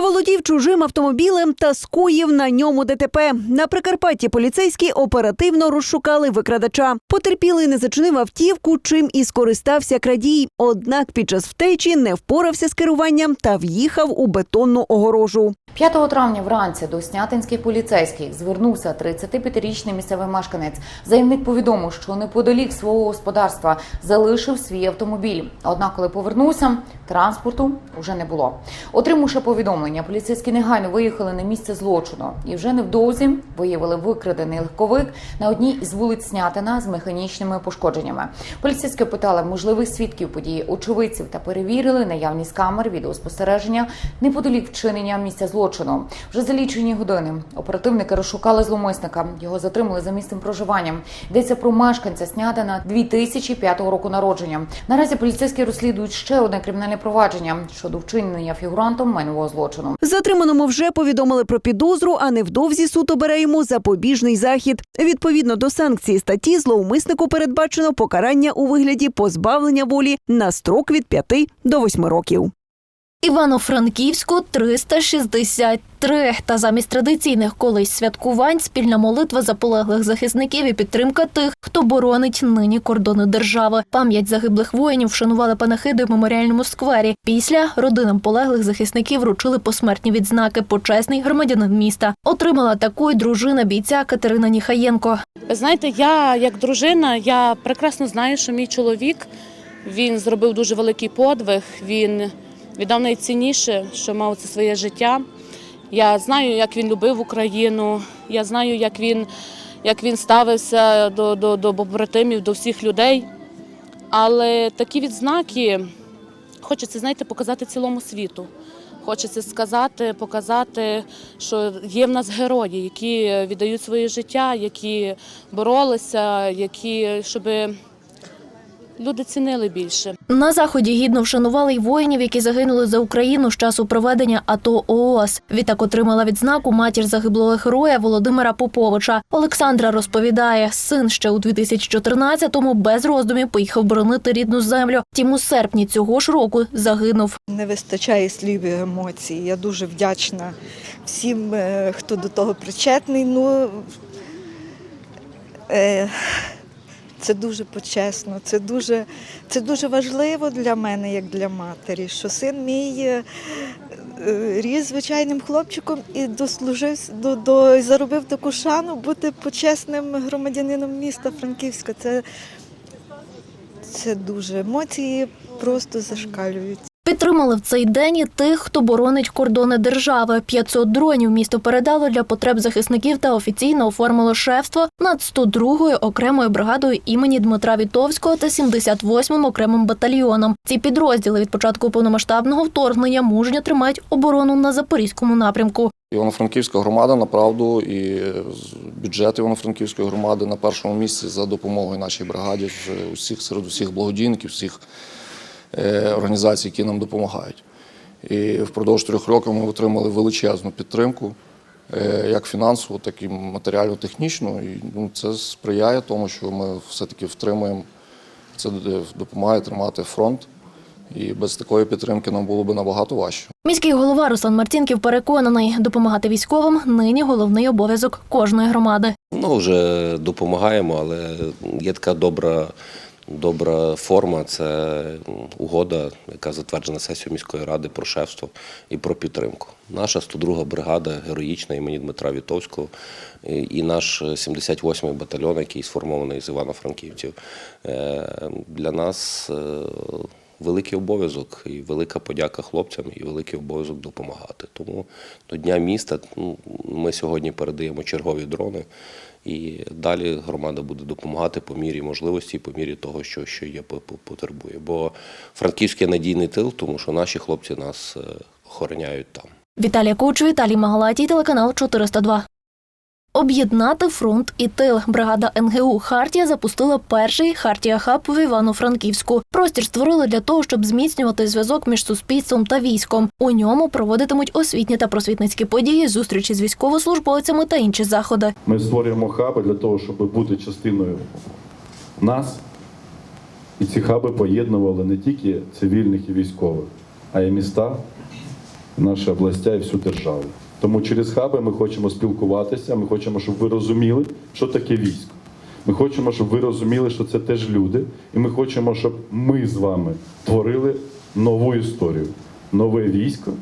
Заволодів чужим автомобілем та скуїв на ньому ДТП. На Прикарпатті поліцейські оперативно розшукали викрадача. Потерпілий не зачинив автівку, чим і скористався крадій. Однак під час втечі не впорався з керуванням та в'їхав у бетонну огорожу. 5 травня вранці до снятинських поліцейських звернувся 35-річний місцевий мешканець. Заявник повідомив, що неподалік свого господарства залишив свій автомобіль. Однак, коли повернувся, транспорту вже не було. Отримавши повідомлення, поліцейські негайно виїхали на місце злочину і вже невдовзі виявили викрадений легковик на одній із вулиць Снятина з механічними пошкодженнями. Поліцейські питали можливих свідків події, очевидців та перевірили наявність камер відеоспостереження неподалік вчинення місця злочину. Вже за лічені години оперативники розшукали зломисника. Його затримали за місцем проживання. Йдеться про мешканця Снятина 2005 року народження. Наразі поліцейські розслідують ще одне кримінальне провадження щодо вчинення фігурантом майнового злочину. Затриманому вже повідомили про підозру, а невдовзі суд обере йому запобіжний захід. Відповідно до санкції статті, зловмиснику передбачено покарання у вигляді позбавлення волі на строк від 5 до 8 років. Івано-Франківську 363. Та замість традиційних колись святкувань спільна молитва за полеглих захисників і підтримка тих, хто боронить нині кордони держави. Пам'ять загиблих воїнів вшанували панахиди в меморіальному сквері. Після родинам полеглих захисників вручили посмертні відзнаки. Почесний громадянин міста отримала таку й дружина бійця Катерина Ніхаєнко. Ви знаєте, я як дружина, я прекрасно знаю, що мій чоловік він зробив дуже великий подвиг. Він віддав найцінніше, що мав це своє життя. Я знаю, як він любив Україну. Я знаю, як він, як він ставився до, до, до побратимів, до всіх людей. Але такі відзнаки хочеться, знаєте, показати цілому світу. Хочеться сказати, показати, що є в нас герої, які віддають своє життя, які боролися, які щоб люди цінили більше. На заході гідно вшанували й воїнів, які загинули за Україну з часу проведення АТО ООС. Відтак отримала відзнаку матір загиблого героя Володимира Поповича. Олександра розповідає, син ще у 2014-му без роздумів поїхав боронити рідну землю. Тім у серпні цього ж року загинув. Не вистачає слів і емоцій. Я дуже вдячна всім, е, хто до того причетний. Ну, е, це дуже почесно, це дуже, це дуже важливо для мене, як для матері, що син мій е, ріс звичайним хлопчиком і дослужив до, до заробив таку шану бути почесним громадянином міста Франківська. Це, це дуже емоції просто зашкалюють. Підтримали в цей день і тих, хто боронить кордони держави. 500 дронів місто передало для потреб захисників та офіційно оформило шефство над 102-ю окремою бригадою імені Дмитра Вітовського та 78-м окремим батальйоном. Ці підрозділи від початку повномасштабного вторгнення мужньо тримають оборону на запорізькому напрямку. Івано-Франківська громада направду і бюджет Івано-Франківської громади на першому місці за допомогою нашій бригаді усіх серед усіх благодійників, всіх організацій, які нам допомагають. І впродовж трьох років ми отримали величезну підтримку, е, як фінансову, так і матеріально-технічну. І ну, це сприяє тому, що ми все-таки втримуємо. Це е, допомагає тримати фронт. І без такої підтримки нам було б набагато важче. Міський голова Руслан Мартінків переконаний, допомагати військовим нині головний обов'язок кожної громади. Ну, вже допомагаємо, але є така добра, добра форма це угода, яка затверджена сесією міської ради про шефство і про підтримку. Наша 102-га бригада героїчна імені Дмитра Вітовського і і наш 78-й батальйон, який сформований з Івано-Франківців. Е, Для нас е, великий обов'язок і велика подяка хлопцям, і великий обов'язок допомагати. Тому до Дня міста ну, ми сьогодні передаємо чергові дрони, і далі громада буде допомагати по мірі можливості, по мірі того, що, що є по- по- потребує. Бо Франківський надійний тил, тому що наші хлопці нас е, охороняють там. Віталія Кучу, Віталій Магалатій, телеканал 402. Об'єднати фронт і тил. Бригада НГУ Хартія запустила перший Хартія Хаб в Івано-Франківську. Простір створили для того, щоб зміцнювати зв'язок між суспільством та військом. У ньому проводитимуть освітні та просвітницькі події, зустрічі з військовослужбовцями та інші заходи. Ми створюємо хаби для того, щоб бути частиною нас. І ці хаби поєднували не тільки цивільних і військових, а й міста, наші областя і всю державу. Тому через хаби ми хочемо спілкуватися, ми хочемо, щоб ви розуміли, що таке військо. Ми хочемо, щоб ви розуміли, що це теж люди, і ми хочемо, щоб ми з вами творили нову історію, нове військо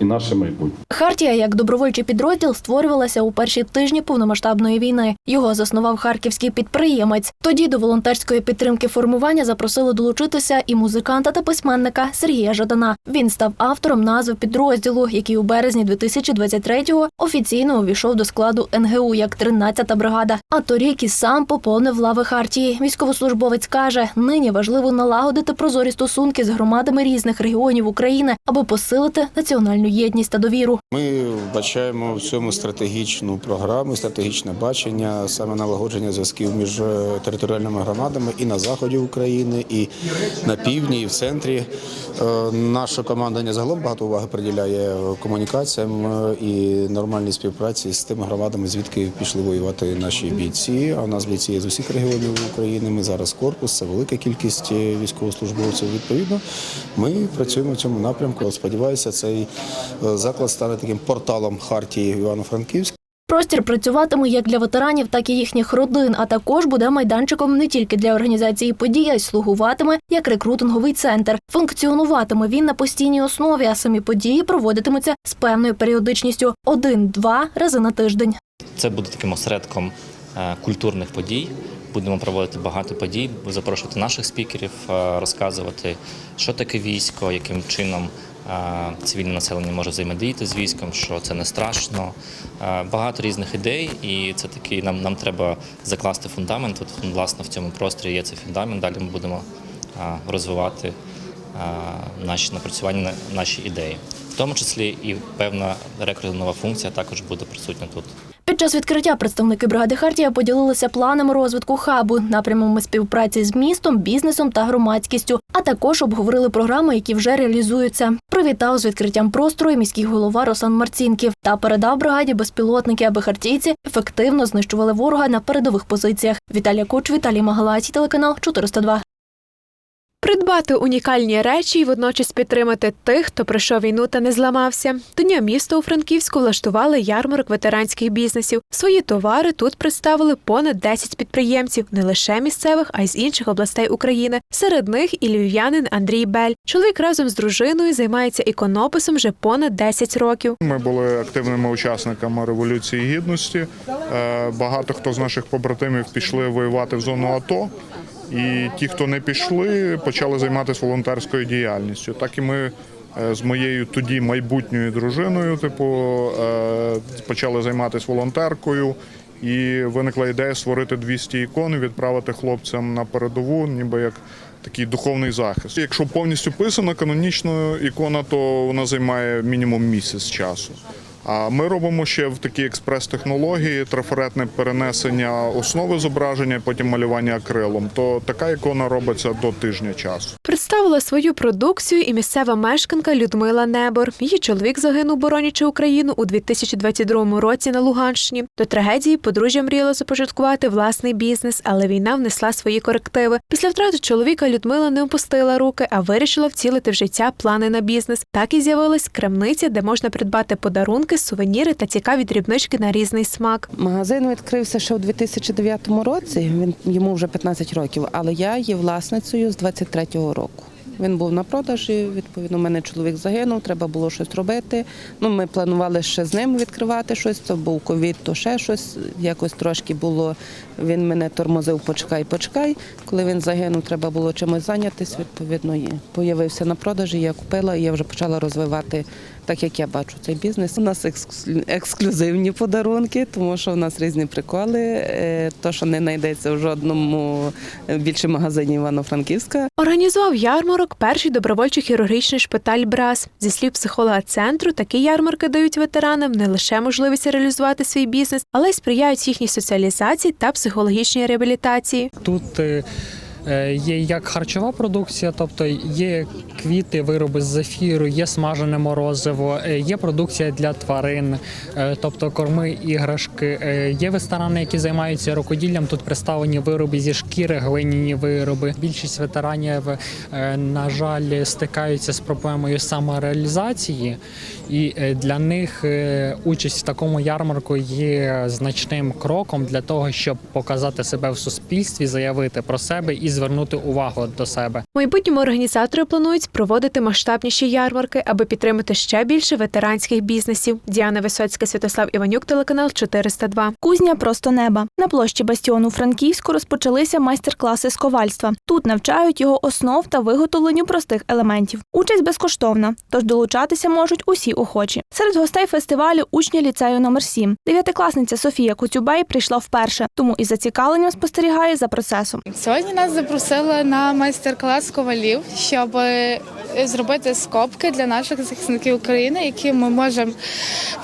і наше майбутнє. Хартія як добровольчий підрозділ створювалася у перші тижні повномасштабної війни. Його заснував харківський підприємець. Тоді до волонтерської підтримки формування запросили долучитися і музиканта та письменника Сергія Жадана. Він став автором назви підрозділу, який у березні 2023-го офіційно увійшов до складу НГУ як 13-та бригада. А торік і сам поповнив лави Хартії. Військовослужбовець каже, нині важливо налагодити прозорі стосунки з громадами різних регіонів України, аби посилити національну єдність та довіру. Ми вбачаємо в цьому стратегічну програму, стратегічне бачення, саме налагодження зв'язків між е, територіальними громадами і на заході України, і на півдні, і в центрі. Е, Наше командування загалом багато уваги приділяє комунікаціям е, і нормальній співпраці з тими громадами, звідки пішли воювати наші бійці. А в нас бійці з усіх регіонів України. Ми зараз корпус, це велика кількість військовослужбовців. Відповідно, ми працюємо в цьому напрямку. Сподіваюся, цей заклад стане таким порталом Хартії Івано-Франківськ. Простір працюватиме як для ветеранів, так і їхніх родин, а також буде майданчиком не тільки для організації подій, а й слугуватиме як рекрутинговий центр. Функціонуватиме він на постійній основі, а самі події проводитимуться з певною періодичністю один-два рази на тиждень. Це буде таким осередком е, культурних подій. Будемо проводити багато подій, запрошувати наших спікерів, е, розказувати, що таке військо, яким чином е, цивільне населення може взаємодіяти з військом, що це не страшно. Багато різних ідей, і це такий нам, нам треба закласти фундамент. От власне в цьому просторі є цей фундамент. Далі ми будемо розвивати наші напрацювання, наші ідеї. В тому числі і певна рекрутингова функція також буде присутня тут. Під час відкриття представники бригади Хартія поділилися планами розвитку хабу, напрямами співпраці з містом, бізнесом та громадськістю, а також обговорили програми, які вже реалізуються. Привітав з відкриттям простору міський голова Руслан Марцінків та передав бригаді безпілотники, аби хартійці ефективно знищували ворога на передових позиціях. Віталія Куч, Віталій Магалаці, телеканал 402. Придбати унікальні речі і водночас підтримати тих, хто пройшов війну та не зламався. До Дня міста у Франківську влаштували ярмарок ветеранських бізнесів. Свої товари тут представили понад 10 підприємців, не лише місцевих, а й з інших областей України. Серед них і львів'янин Андрій Бель. Чоловік разом з дружиною займається іконописом вже понад 10 років. Ми були активними учасниками революції гідності. Е, Багато хто з наших побратимів пішли воювати в зону АТО. І ті, хто не пішли, почали займатися волонтерською діяльністю. Так і ми е, з моєю тоді майбутньою дружиною, типу, е, почали займатися волонтеркою. І виникла ідея створити 200 ікон і відправити хлопцям на передову, ніби як такий духовний захист. Якщо повністю писана канонічна ікона, то вона займає мінімум місяць часу. А ми робимо ще в такій експрес-технології трафаретне перенесення основи зображення, потім малювання акрилом. То така ікона робиться до тижня часу. Представила свою продукцію і місцева мешканка Людмила Небор. Її чоловік загинув, боронячи Україну у 2022 році на Луганщині. До трагедії подружжя мріяла започаткувати власний бізнес, але війна внесла свої корективи. Після втрати чоловіка Людмила не опустила руки, а вирішила вцілити в життя плани на бізнес. Так і з'явилась крамниця, де можна придбати подарунки, сувеніри та цікаві дрібнички на різний смак. Магазин відкрився ще у 2009 році. Він йому вже 15 років, але я є власницею з 23-го року. Він був на продажі. Відповідно, у мене чоловік загинув, треба було щось робити. Ну, ми планували ще з ним відкривати щось. То був ковід, то ще щось. Якось трошки було. Він мене тормозив, почекай, почекай. Коли він загинув, треба було чимось зайнятися. Відповідно, і появився на продажі. Я купила і я вже почала розвивати так, як я бачу цей бізнес. У нас ексклюзивні подарунки, тому що у нас різні приколи. Е, То, що не знайдеться в жодному е, більше магазині Івано-Франківська. Організував ярмарок перший добровольчий хірургічний шпиталь Брас. Зі слів психолога центру, такі ярмарки дають ветеранам не лише можливість реалізувати свій бізнес, але й сприяють їхній соціалізації та психологічній реабілітації. Тут е, Є як харчова продукція, тобто є квіти, вироби з зефіру, є смажене морозиво, е, є продукція для тварин, е, тобто корми, іграшки. Е, Є ресторани, які займаються рукоділлям. Тут представлені вироби зі шкіри, глиняні вироби. Більшість ветеранів, е, на жаль, стикаються з проблемою самореалізації, і е, для них е, участь в такому ярмарку є значним кроком для того, щоб показати себе в суспільстві, заявити про себе і звернути увагу до себе. В майбутньому організатори планують проводити масштабніші ярмарки, аби підтримати ще більше ветеранських бізнесів. Діана Висоцька, Святослав Іванюк, телеканал 402. Кузня просто неба. На площі Бастіону Франківську розпочалися майстер-класи з ковальства. Тут навчають його основ та виготовленню простих елементів. Участь безкоштовна, тож долучатися можуть усі охочі. Серед гостей фестивалю учні ліцею номер 7 Дев'ятикласниця Софія Коцюбей прийшла вперше, тому із зацікавленням спостерігає за процесом. Сьогодні нас запросили на майстер-клас ковалів, щоб е, зробити скобки для наших захисників України, яким ми можемо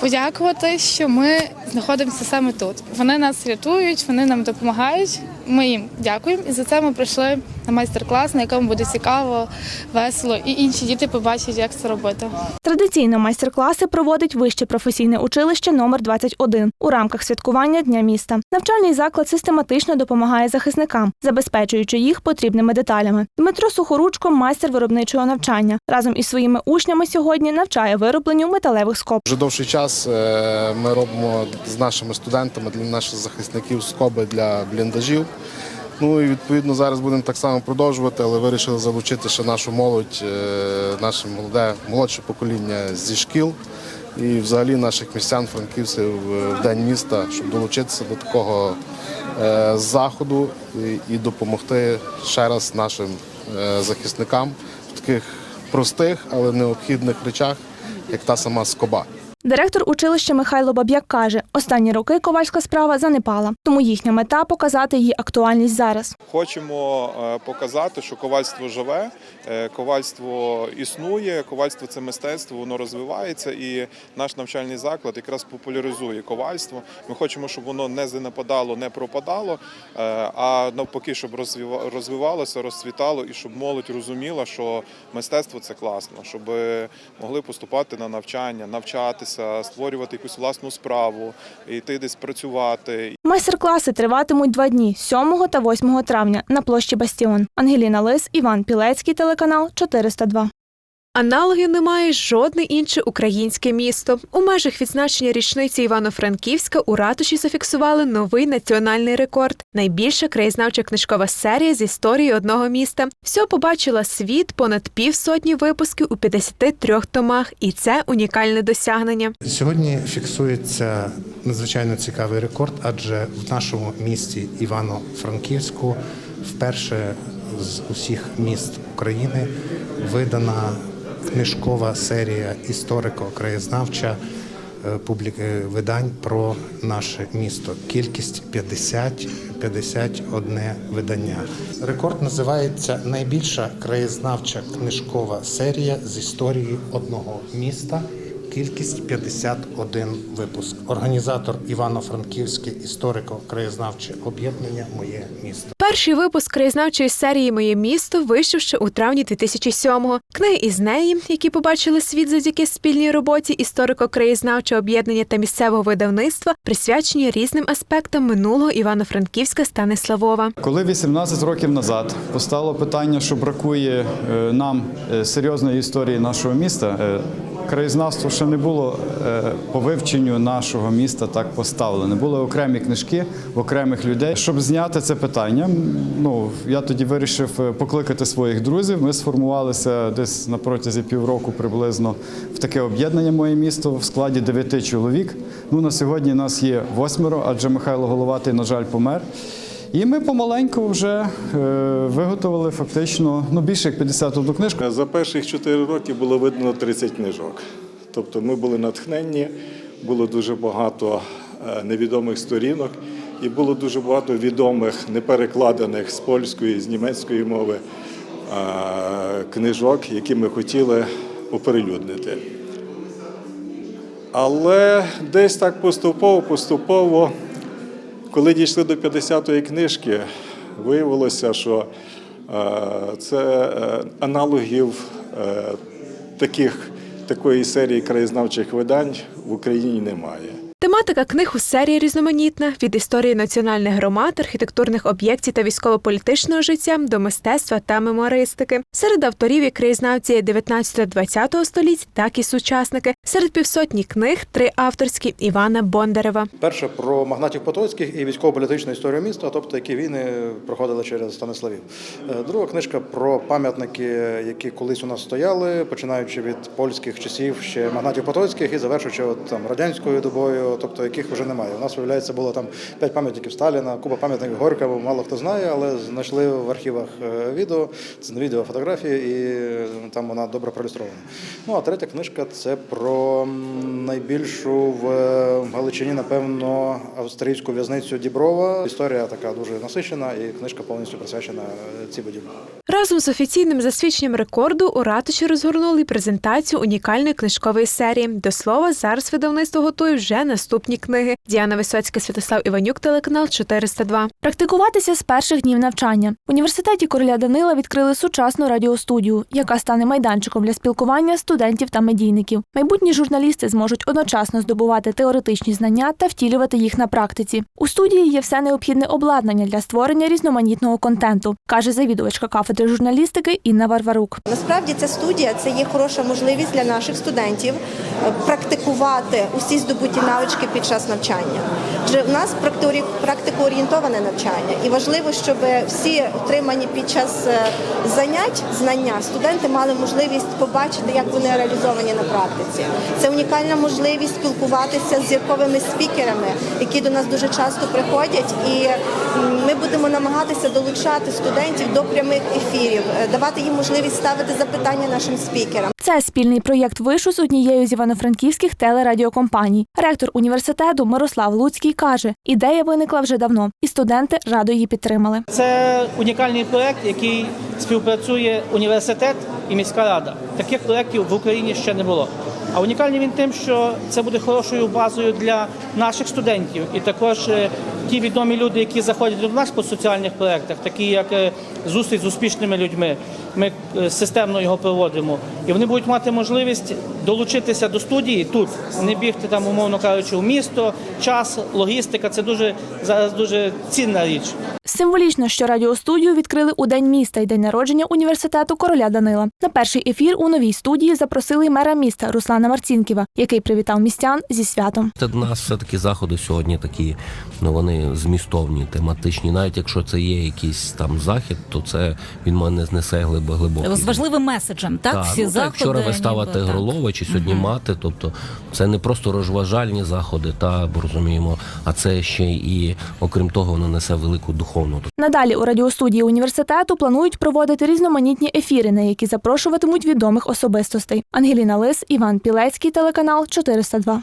подякувати, що ми знаходимося саме тут. Вони нас рятують, вони нам допомагають. Ми їм дякуємо, і за це ми прийшли на майстер-клас, на якому буде цікаво, весело, і інші діти побачать, як це робити. Традиційно майстер-класи проводить вище професійне училище номер 21 у рамках святкування Дня міста. Навчальний заклад систематично допомагає захисникам, забезпечуючи їх потрібними деталями. Дмитро Сухоручко, майстер виробничого навчання, разом із своїми учнями сьогодні навчає виробленню металевих скоб. Вже довший час е, ми робимо з нашими студентами для наших захисників скоби для бліндажів. Ну і відповідно зараз будемо так само продовжувати, але вирішили залучити ще нашу молодь, е, наше молоде молодше покоління зі шкіл і взагалі наших містян, франківців е, в день міста, щоб долучитися до такого е, заходу і- допомогти ще раз нашим захисникам в таких простих, але необхідних речах, як та сама скоба. Директор училища Михайло Баб'як каже, останні роки ковальська справа занепала, тому їхня мета показати її актуальність зараз. Хочемо е, показати, що ковальство живе, е, ковальство існує, ковальство це мистецтво, воно розвивається, і наш навчальний заклад якраз популяризує ковальство. Ми хочемо, щоб воно не занепадало, не пропадало, е, а навпаки, щоб розвива- розвивалося, розцвітало, і щоб молодь розуміла, що мистецтво це класно, щоб могли поступати на навчання, навчатися, створювати якусь власну справу, йти десь працювати. Майстер-класи триватимуть два дні 7 та 8 травня на площі Бастіон. Ангеліна Лис, Іван Пілецький, телеканал 402. Аналогів немає жодне інше українське місто. У межах відзначення річниці Івано-Франківська у ратуші зафіксували новий національний рекорд. Найбільша краєзнавча книжкова серія з історії одного міста. Всього побачила світ понад півсотні випусків у 53 томах, і це унікальне досягнення. Сьогодні фіксується надзвичайно цікавий рекорд, адже в нашому місті Івано-Франківську вперше з усіх міст України видана книжкова серія історико-краєзнавча е, е, видань про наше місто. Кількість 50 51 видання. Рекорд називається найбільша краєзнавча книжкова серія з історії одного міста. Кількість 51 випуск. Організатор Івано-Франківське історико-краєзнавче об'єднання Моє місто. Перший випуск краєзнавчої серії Моє місто вийшов ще у травні 2007-го. Книги із неї, які побачили світ завдяки спільній роботі історико-краєзнавчого об'єднання та місцевого видавництва, присвячені різним аспектам минулого Івано-Франківська Станиславова. Коли 18 років назад постало питання, що бракує е, нам е, серйозної історії нашого міста, е, краєзнавство ще не було е, по вивченню нашого міста так поставлене. Були окремі книжки окремих людей. Щоб зняти це питання, ну я тоді вирішив е, покликати своїх друзів. Ми сформувалися десь на протязі півроку приблизно в таке об'єднання моє місто в складі дев'яти чоловік. Ну на сьогодні нас є восьмеро, адже Михайло Головатий, на жаль, помер. І ми помаленьку вже е, виготовили фактично ну, більше як 51 книжку. За перших 4 роки було видано 30 книжок. Тобто ми були натхненні, було дуже багато е, невідомих сторінок, і було дуже багато відомих, неперекладених з польської, з німецької мови е, книжок, які ми хотіли оприлюднити. Але десь так поступово, поступово, коли дійшли до 50-ї книжки, виявилося, що Е, Це е, аналогів е, таких, такої серії краєзнавчих видань в Україні немає. Тематика книг у серії різноманітна від історії національних громад, архітектурних об'єктів та військово-політичного життя до мистецтва та мемуаристики. Серед авторів є краєзнавці 19-20 століть, так і сучасники. Серед півсотні книг три авторські Івана Бондарева. Перше про магнатів Потоцьких і військово-політичну історію міста, тобто які війни проходили через Станиславів. Е, Друга книжка про пам'ятники, які колись у нас стояли, починаючи від польських часів ще магнатів Потоцьких і завершуючи от, там радянською добою, тобто яких вже немає. У нас виявляється було там п'ять пам'ятників Сталіна, купа пам'ятників Горька, мало хто знає, але знайшли в архівах е, відео, це не відео, а фотографії, і е, там вона добре проілюстрована. Ну а третя книжка це про найбільшу в е, Галичині, напевно, австрійську в'язницю Діброва. Історія така дуже насичена, і книжка повністю присвячена цій будівлі. Разом з офіційним засвідченням рекорду у ратуші розгорнули презентацію унікальної книжкової серії. До слова, зараз видавництво готує вже наступні книги. Діана Висоцька, Святослав Іванюк, телеканал 402. Практикуватися з перших днів навчання. В університеті короля Данила відкрили сучасну радіостудію, яка стане майданчиком для спілкування студентів та медійників. Майбутні журналісти зможуть одночасно здобувати теоретичні знання та втілювати їх на практиці. У студії є все необхідне обладнання для створення різноманітного контенту, каже завідувачка кафедри журналістики Інна Варварук. Насправді ця студія це є хороша можливість для наших студентів е, практикувати усі здобуті навички під час навчання. Адже у нас практикоорієнтоване навчання, і важливо, щоб всі отримані під час е, занять знання студенти мали можливість побачити, як вони реалізовані на практиці. Це унікальна можливість спілкуватися з зірковими спікерами, які до нас дуже часто приходять, і ми будемо намагатися долучати студентів до прямих ефірів, е, давати їм можливість ставити запитання нашим спікерам. Це спільний проєкт вишу з однією з івано-франківських телерадіокомпаній. Ректор університету Мирослав Луцький каже, ідея виникла вже давно, і студенти радо її підтримали. Це унікальний проект, який співпрацює університет і міська рада. Таких проєктів в Україні ще не було. А унікальний він тим, що це буде хорошою базою для наших студентів, і також е, ті відомі люди, які заходять до нас по соціальних проєктах, такі як е, зустріч з успішними людьми. Ми е, системно його проводимо, і вони будуть мати можливість долучитися до студії тут, не бігти там, умовно кажучи, у місто, час, логістика це дуже зараз дуже цінна річ. Символічно, що радіостудію відкрили у день міста і день народження університету короля Данила. На перший ефір у новій студії запросили й мера міста Руслана Марцінківа, який привітав містян зі святом. Це до нас все таки заходи сьогодні такі, ну вони змістовні, тематичні. Навіть якщо це є якийсь там захід, то це він мене знесе глибо глибоко. З важливим меседжем, так? Всі ну, заходи. так, вчора вистава. Тигролова чи сьогодні мати. Тобто це не просто розважальні заходи, та бо розуміємо, а це ще і окрім того, воно несе велику духовну. Надалі у радіостудії університету планують проводити різноманітні ефіри, на які запрошуватимуть відомих особистостей. Ангеліна Лис, Іван Пілецький, телеканал 402.